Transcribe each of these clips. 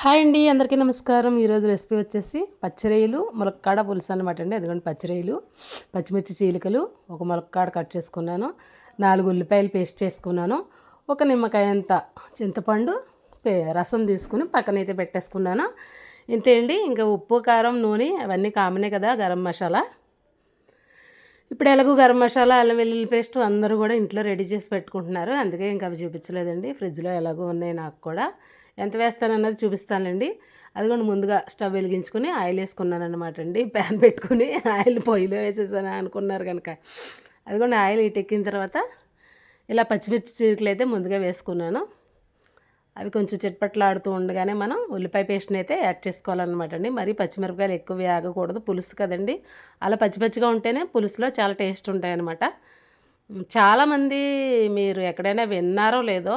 Hi అండి అందరికీ నమస్కారం. ఈరోజు రెసిపీ వచ్చేసి పచ్చిరొయ్యలు ములక్కాడ పులుసు అనమాట అండి. అదిగోండి పచ్చిరొయ్యలు పచ్చిమిర్చి చీలికలు ఒక ములక్కాడ కట్ చేసుకున్నాను నాలుగు ఉల్లిపాయలు పేస్ట్ చేసుకున్నాను ఒక నిమ్మకాయ అంత చింతపండు పే- రసం తీసుకుని పక్కనైతే పెట్టేసుకున్నాను. ఇంతే అండి ఇంకా ఉప్పు కారం నూనె అవన్నీ కామనే కదా గరం మసాలా. ఇప్పుడు ఎలాగో గరం మసాలా అల్లం వెల్లుల్లి పేస్ట్ అందరూ కూడా ఇంట్లో రెడీ చేసి పెట్టుకుంటున్నారు. అందుకే ఇంకా అవి చూపించలేదండి ఫ్రిడ్జ్లో ఎలాగో ఉన్నాయి నాకు కూడా. ఎంత వేస్తానన్నది చూపిస్తానండి అదిగోండి ముందుగా స్టవ్ వెలిగించుకొని ఆయిల్ వేసుకున్నాను అనమాట అండి. ప్యాన్ పెట్టుకుని ఆయిల్ పొయ్యిలో వేసేసాను అనుకున్నారు కనుక అదిగోండి ఆయిల్ ఇటెక్కిన తర్వాత ఇలా పచ్చిమిర్చి చీరకులు అయితే ముందుగా వేసుకున్నాను. అవి కొంచెం చిట్పట్లాడుతూ ఉండగానే మనం ఉల్లిపాయ పేస్ట్ని అయితే యాడ్ చేసుకోవాలన్నమాట అండి. మరీ పచ్చిమిరపకాయలు ఎక్కువ వేగకూడదు. పులుసు కదండి. అలా పచ్చి పచ్చిగా ఉంటేనే పులుసులో చాలా టేస్ట్ ఉంటాయన్నమాట. చాలామంది మీరు ఎక్కడైనా విన్నారో లేదో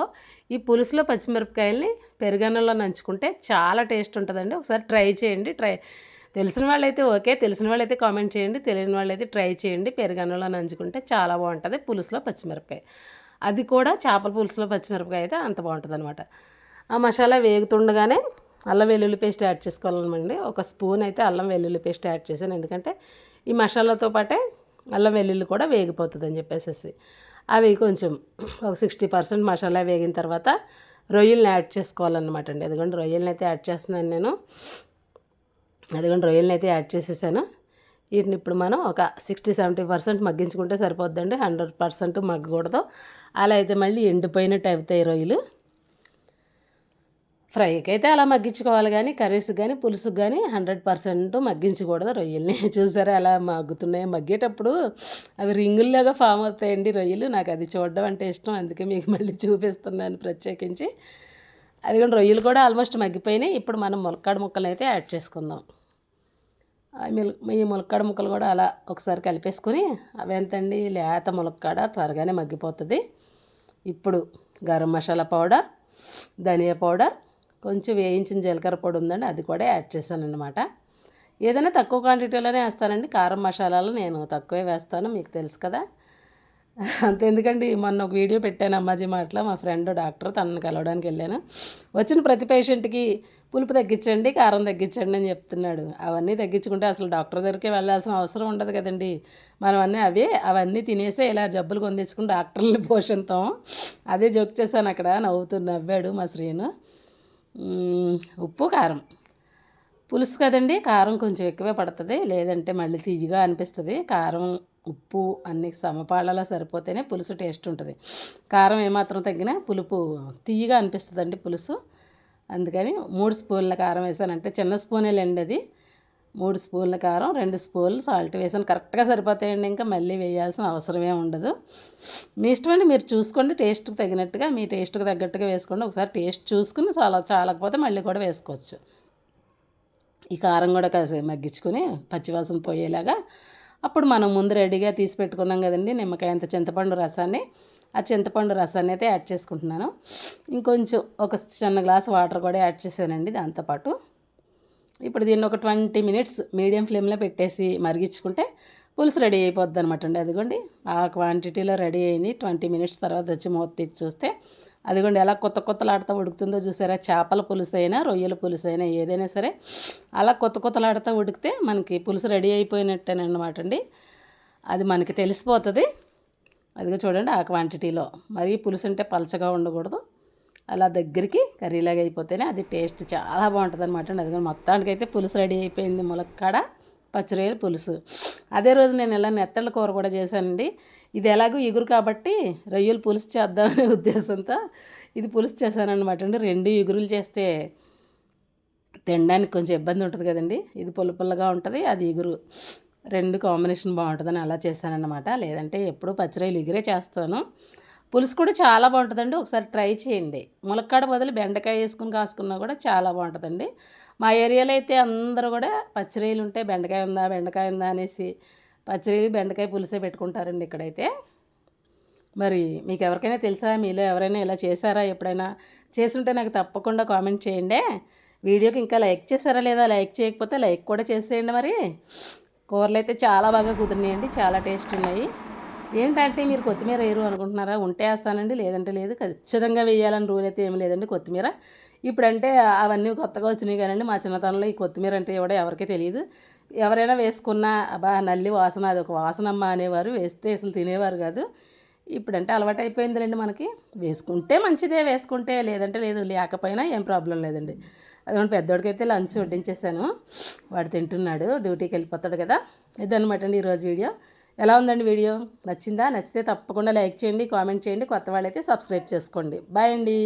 ఈ పులుసులో పచ్చిమిరపకాయల్ని పెరుగన్నంలో నంచుకుంటే చాలా టేస్ట్ ఉంటుందండి. ఒకసారి ట్రై చేయండి ట్రై తెలిసిన వాళ్ళైతే ఓకే తెలిసిన వాళ్ళైతే కామెంట్ చేయండి తెలియని వాళ్ళైతే ట్రై చేయండి. పెరుగన్నంలో నంచుకుంటే చాలా బాగుంటుంది పులుసులో పచ్చిమిరపకాయ. అది కూడా చేపల పులుసులో పచ్చిమిరపకాయ అయితే అంత బాగుంటుంది అనమాట ఆ మసాలా వేగుతుండగానే అల్లం వెల్లుల్లి పేస్ట్ యాడ్ చేసుకోవాలన్నమాట ఒక స్పూన్ అయితే అల్లం వెల్లుల్లి పేస్ట్ యాడ్ చేశాను. ఎందుకంటే ఈ మసాలాతో పాటే అల్లం వెల్లుల్లి కూడా వేగిపోతుంది అని చెప్పేసి అవి కొంచెం ఒక సిక్స్టీ పర్సెంట్ మసాలా వేగిన తర్వాత రొయ్యల్ని యాడ్ చేసుకోవాలన్నమాట అండి. అదిగోండి రొయ్యల్ని అయితే యాడ్ చేస్తున్నాను నేను. అదిగోండి రొయ్యల్ని అయితే యాడ్ చేసేసాను. వీటిని ఇప్పుడు మనం ఒక సిక్స్టీ సెవెంటీ పర్సెంట్ మగ్గించుకుంటే సరిపోద్దండి. హండ్రెడ్ పర్సెంట్ మగ్గకూడదు. అలా అయితే మళ్ళీ ఎండిపోయినట్టు అవుతాయి రొయ్యలు. ఫ్రైకి అయితే అలా మగ్గించుకోవాలి కానీ కర్రీస్కి కానీ పులుసుకి కానీ హండ్రెడ్ పర్సెంట్ మగ్గించకూడదు రొయ్యల్ని. చూసారా అలా మగ్గుతున్నాయి. మగ్గేటప్పుడు అవి రింగుల్లాగా ఫామ్ అవుతాయండి రొయ్యలు. నాకు అది చూడడం అంటే ఇష్టం. అందుకే మీకు మళ్ళీ చూపిస్తున్నాను ప్రత్యేకించి. అది కూడా రొయ్యలు కూడా ఆల్మోస్ట్ మగ్గిపోయినాయి. ఇప్పుడు మనం ములక్కాడ ముక్కలు అయితే యాడ్ చేసుకుందాం. ఆ మిల్ ఈ ములక్కాడ ముక్కలు కూడా అలా ఒకసారి కలిపేసుకొని అవి ఎంతండి? లేత ములక్కాడ త్వరగానే మగ్గిపోతుంది. ఇప్పుడు గరం మసాలా పౌడర్ ధనియా పౌడర్ కొంచెం వేయించిన జీలకర్ర పొడి ఉందండి అది కూడా యాడ్ చేశాను అనమాట ఏదైనా తక్కువ క్వాంటిటీలోనే వేస్తానండి కారం మసాలాలు నేను తక్కువే వేస్తాను మీకు తెలుసు కదా. అంత ఎందుకండి మొన్న ఒక వీడియో పెట్టాను అమ్మాజీ మాటలో మా ఫ్రెండ్ డాక్టర్ తనను కలవడానికి వెళ్ళాను. వచ్చిన ప్రతి పేషెంట్కి పులుపు తగ్గించండి కారం తగ్గించండి అని చెప్తున్నాడు. అవన్నీ తగ్గించుకుంటే అసలు డాక్టర్ దగ్గరికి వెళ్ళాల్సిన అవసరం ఉండదు కదండి. మనం అన్నీ అవే అవన్నీ తినేసే ఇలా జబ్బులు కొందించుకుని డాక్టర్ని పోషిస్తాం అదే జోక్ చేశాను అక్కడ నవ్వుతూ నవ్వాడు మా శ్రీను. ఉప్పు కారం. పులుసు కదండి కారం కొంచెం ఎక్కువే పడుతుంది. లేదంటే మళ్ళీ తీయగా అనిపిస్తుంది. కారం ఉప్పు అన్ని సమపాళ్ళలో సరిపోతేనే పులుసు టేస్ట్ ఉంటుంది. కారం ఏమాత్రం తగ్గినా పులుపు తీయగా అనిపిస్తుందండి పులుసు. అందుకని మూడు స్పూన్ల కారం వేసానంటే చిన్న స్పూనే లేండి అది. మూడు స్పూన్ల కారం రెండు స్పూన్లు సాల్ట్ వేసాను. కరెక్ట్గా సరిపోతాయండి. ఇంకా మళ్ళీ వేయాల్సిన అవసరమే ఉండదు. మీ ఇష్టం అండి మీరు చూసుకోండి. టేస్ట్కి తగినట్టుగా మీ టేస్ట్కి తగ్గట్టుగా వేసుకోండి. ఒకసారి టేస్ట్ చూసుకుని చాలా చాలకపోతే మళ్ళీ కూడా వేసుకోవచ్చు. ఈ కారం కూడా కాసేపు మగ్గించుకొని పచ్చివాసన పోయేలాగా అప్పుడు మనం ముందు రెడీగా తీసి పెట్టుకున్నాం కదండి నిమ్మకాయ అంత చింతపండు రసాన్ని. ఆ చింతపండు రసాన్ని అయితే యాడ్ చేసుకుంటున్నాను. ఇంకొంచెం ఒక చిన్న గ్లాస్ వాటర్ కూడా యాడ్ చేశానండి. దాంతోపాటు ఇప్పుడు దీన్ని ఒక ట్వంటీ మినిట్స్ మీడియం ఫ్లేమ్లో పెట్టేసి మరిగించుకుంటే పులుసు రెడీ అయిపోద్ది అనమాట అండి. అదిగోండి ఆ క్వాంటిటీలో రెడీ అయింది. ట్వంటీ మినిట్స్ తర్వాత వచ్చి మూత తీసి చూస్తే అదిగోండి ఎలా కొత్త కొత్తలాడుతూ ఉడుకుతుందో చూసారా? చేపల పులుసు అయినా రొయ్యల పులుసు అయినా ఏదైనా సరే అలా కొత్త కొత్తలాడుతూ ఉడికితే మనకి పులుసు రెడీ అయిపోయినట్టేనమాట అండి. అది మనకి తెలిసిపోతుంది. అదిగో చూడండి ఆ క్వాంటిటీలో మరీ పులుసు అంటే పలచగా ఉండకూడదు. అలా దగ్గరికి కర్రీలాగా అయిపోతేనే అది టేస్ట్ చాలా బాగుంటుంది అనమాట అండి. అది మొత్తానికైతే పులుసు రెడీ అయిపోయింది ములక్కాడ పచ్చిరొయ్యల పులుసు. అదే రోజు నేను ఇలా నెత్తళ్ళ కూర కూడా చేశానండి. ఇది ఎలాగో ఎగురు కాబట్టి రొయ్యలు పులుసు చేద్దామనే ఉద్దేశంతో ఇది పులుసు చేశానన్నమాట అండి. రెండు ఇగురులు చేస్తే తినడానికి కొంచెం ఇబ్బంది ఉంటుంది కదండి. ఇది పుల్ల పుల్లగా ఉంటుంది అది ఇగురు. రెండు కాంబినేషన్ బాగుంటుందని అలా చేశానన్నమాట. లేదంటే ఎప్పుడూ పచ్చిరొయ్యలు ఎగురే చేస్తాను. పులుసు కూడా చాలా బాగుంటుందండి. ఒకసారి ట్రై చేయండి. ములక్కాడ బదులు బెండకాయ వేసుకుని కాసుకున్నా కూడా చాలా బాగుంటుందండి. మా ఏరియాలో అయితే అందరూ కూడా పచ్చిరీలు ఉంటే బెండకాయ ఉందా బెండకాయ ఉందా అనేసి పచ్చిరీలు బెండకాయ పులుసే పెట్టుకుంటారండి ఇక్కడైతే. మరి మీకు ఎవరికైనా తెలుసా? మీలో ఎవరైనా ఇలా చేశారా? ఎప్పుడైనా చేసుంటే నాకు తప్పకుండా కామెంట్ చేయండి. వీడియోకి ఇంకా లైక్ చేశారా లేదా? లైక్ చేయకపోతే లైక్ కూడా చేసేయండి మరి. కూరలు అయితే చాలా బాగా కుదిరినాయండి. చాలా టేస్ట్ ఉన్నాయి. ఏంటంటే మీరు కొత్తిమీర వేయరు అనుకుంటున్నారా? ఉంటే వేస్తానండి లేదంటే లేదు. ఖచ్చితంగా వేయాలని రూల్ అయితే ఏమి లేదండి కొత్తిమీర. ఇప్పుడంటే అవన్నీ కొత్తగా వచ్చినాయి కానండి మా చిన్నతనంలో ఈ కొత్తిమీర అంటే కూడా ఎవరికీ తెలియదు ఎవరైనా వేసుకున్నా అబ్బా నల్లి వాసన అది ఒక వాసనమ్మ అనేవారు వేస్తే అసలు తినేవారు కాదు. ఇప్పుడంటే అలవాటు అయిపోయిందిలేండి మనకి. వేసుకుంటే మంచిదే వేసుకుంటే లేదంటే లేదు. లేకపోయినా ఏం ప్రాబ్లం లేదండి. అదే పెద్దోడికైతే లంచ్ వడ్డించేసాను. వాడు తింటున్నాడు డ్యూటీకి వెళ్ళిపోతాడు కదా. ఇదనమాట అండి ఈరోజు వీడియో. ఎలా ఉందండి వీడియో? నచ్చిందా? నచ్చితే తప్పకుండా లైక్ చేయండి కామెంట్ చేయండి కొత్త వాళ్ళైతే సబ్స్క్రైబ్ చేసుకోండి. బాయ్ అండి.